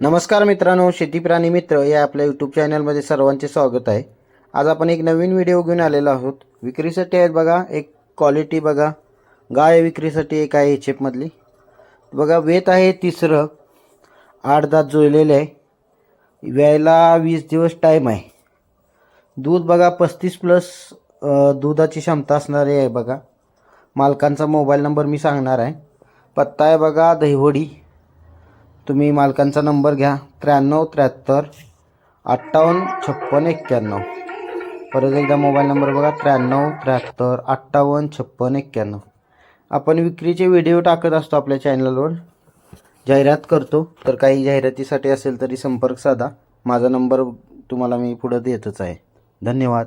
नमस्कार मित्रांनो शेती प्राणी मित्र या आपल्या यूट्यूब चॅनलमध्ये सर्वांचे स्वागत आहे. आज आपण एक नवीन व्हिडिओ घेऊन आलेलो आहोत. विक्रीसाठी आहेत बघा एक क्वालिटी बघा. गाय विक्रीसाठी एक आहे एच बघा वेत आहे तिसरं. आठ दात जुळलेले आहे. व्यायला वीस दिवस टाईम आहे. दूध बघा पस्तीस प्लस दुधाची क्षमता असणारी आहे बघा. मालकांचा मोबाईल नंबर मी सांगणार आहे. पत्ता आहे बघा दहिवडी. तुम्ही मालकांचा नंबर घ्या. त्र्याण्णव त्र्याहत्तर अठ्ठावन्न छप्पन एक्क्याण्णव. परत एकदा मोबाईल नंबर बघा. त्र्याण्णव त्र्याहत्तर अठ्ठावन्न छप्पन एक्क्याण्णव. आपण विक्रीचे व्हिडिओ टाकत असतो आपल्या चॅनलवर. जाहिरात करतो. तर काही जाहिरातीसाठी असेल तरी संपर्क साधा. माझा नंबर तुम्हाला मी पुढं देतच आहे. धन्यवाद.